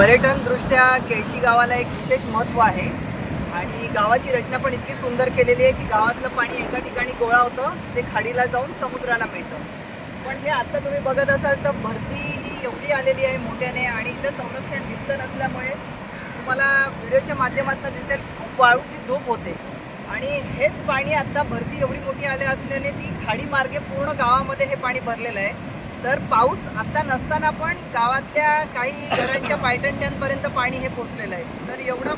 पर्यटनदृष्ट्या केळशी गावाला एक विशेष महत्त्व आहे. आणि गावाची रचना पण इतकी सुंदर केलेली आहे की गावातलं पाणी एका ठिकाणी गोळा होतं ते खाडीला जाऊन समुद्राला मिळतं. पण हे आत्ता तुम्ही बघत असाल तर भरती ही एवढी आलेली आहे मोठ्याने आणि इथं संरक्षण भिंत नसल्यामुळे तुम्हाला व्हिडिओच्या माध्यमातून दिसेल खूप वाळूची धूप होते. आणि हेच पाणी आत्ता भरती एवढी मोठी आले असल्याने ती खाडी मार्गे पूर्ण गावामध्ये हे पाणी भरलेलं आहे. तर पाऊस आता नसताना पण गावातल्या काही घरांच्या पायटंट्यांपर्यंत पाणी हे पोचलेलं आहे. तर एवढं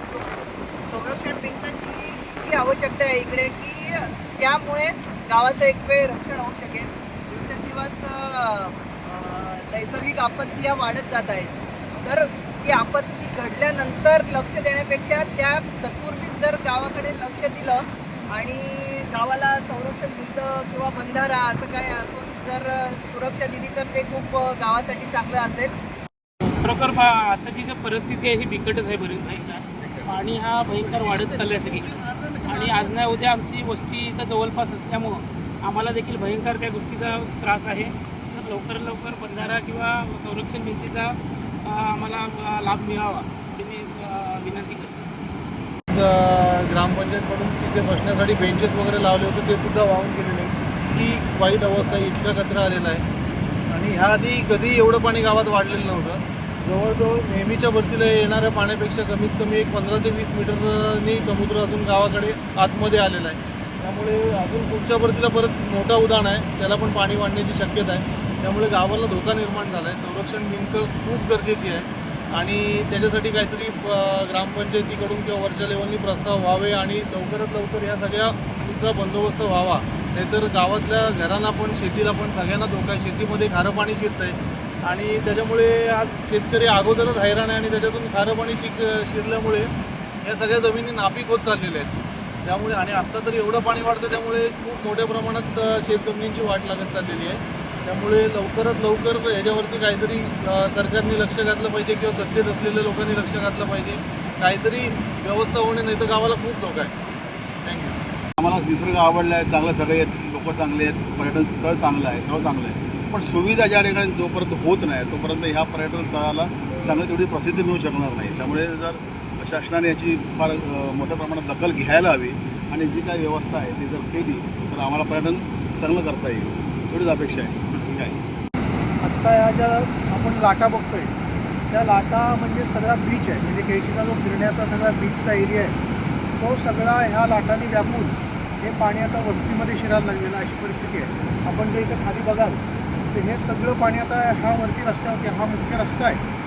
संरक्षण भिंताची इतकी आवश्यकता आहे इकडे की त्यामुळेच गावाचं एक वेळ रक्षण होऊ शकेल. दिवसेंदिवस नैसर्गिक आपत्ती या वाढत जात आहेत. तर ती आपत्ती घडल्यानंतर लक्ष देण्यापेक्षा त्या तत्पूर्वीच जर गावाकडे लक्ष दिलं आणि गावाला संरक्षण भिंत किंवा बंधारा असं काय असून जर सुरक्षा दिली तर ते खूप गावासाठी चांगलं असेल. खरोखर बा आताची जी परिस्थिती आहे ही बिकटच आहे बरीच नाही का? पाणी हा भयंकर वाढत चालला आहे सगळीकडे आणि आज नाही उद्या आमची वस्ती इथं जवळपास असल्यामुळं आम्हाला देखील भयंकर त्या गोष्टीचा त्रास आहे. तर लवकर लवकर बंधारा किंवा संरक्षण भिंतीचा आम्हाला लाभ मिळावा ही मी विनंती करतो. ग्रामपंचायतकडून तिथे बसण्यासाठी बेंचेस वगैरे लावले होते ते सुद्धा वाहून गेलेले. ही वाईट अवस्था आहे इतका कचरा आलेला आहे. आणि ह्या आधी कधी एवढं पाणी गावात वाढलेलं नव्हतं. जवळजवळ नेहमीच्या भरतीला येणाऱ्या पाण्यापेक्षा कमीत कमी एक पंधरा ते वीस मीटरनी समुद्र अजून गावाकडे आतमध्ये आलेला आहे. त्यामुळे अजून पुढच्या भरतीला परत मोठा उदाहरण आहे त्याला पण पाणी वाढण्याची शक्यता आहे. त्यामुळे गावाला धोका निर्माण झाला आहे संरक्षण भिंत खूप गरजेची आहे. आणि त्याच्यासाठी काहीतरी ग्रामपंचायतीकडून किंवा वरच्या लेवलनी प्रस्ताव व्हावे आणि लवकरात लवकर या सगळ्याचा बंदोबस्त व्हावा. नाहीतर गावातल्या घरांना पण शेतीला पण सगळ्यांना धोका शेतीमध्ये खारं पाणी शिरतं आहे आणि त्याच्यामुळे आज शेतकरी अगोदरच हैराण आहे आणि त्याच्यातून खारं पाणी शिक शिरल्यामुळे या सगळ्या जमिनी नापीक होत चाललेल्या आहेत. त्यामुळे आणि आत्ता तर एवढं पाणी वाढतं त्यामुळे खूप मोठ्या प्रमाणात शेतजमिनींची वाट लागत चाललेली आहे. त्यामुळे लवकरात लवकर ह्याच्यावरती काहीतरी सरकारने लक्ष घातलं पाहिजे किंवा सत्तेत असलेल्या लोकांनी लक्ष घातलं पाहिजे. काहीतरी व्यवस्था होणे नाही तर गावाला खूप धोका आहे. थँक्यू आम्हाला निसर्ग आवडला आहे चांगलं सगळे आहेत लोक चांगले आहेत पर्यटन स्थळ चांगलं आहे सगळं चांगलं आहे. पण सुविधा ज्या ठिकाणी जोपर्यंत होत नाही तोपर्यंत ह्या पर्यटन स्थळाला चांगली तेवढी प्रसिद्धी मिळू शकणार नाही. त्यामुळे जर शासनाने याची फार मोठ्या प्रमाणात दखल घ्यायला हवी आणि जी काय व्यवस्था आहे ती जर केली तर आम्हाला पर्यटन चांगलं करता येईल. एवढीच अपेक्षा आहे. आहे आत्ता या ज्या आपण लाटा बघतोय त्या लाटा म्हणजे सगळा बीच आहे. म्हणजे केळशीचा जो फिरण्याचा सगळा बीचचा एरिया आहे तो सगळा ह्या लाटांनी व्यापून हे पाणी आता वस्तीमध्ये शिरायला लागलेलं अशी परिस्थिती आहे. आपण जे इथे खाली बघाल तर हे सगळं पाणी आता ह्या वरती रस्त्यावरती हा मुख्य रस्ता आहे.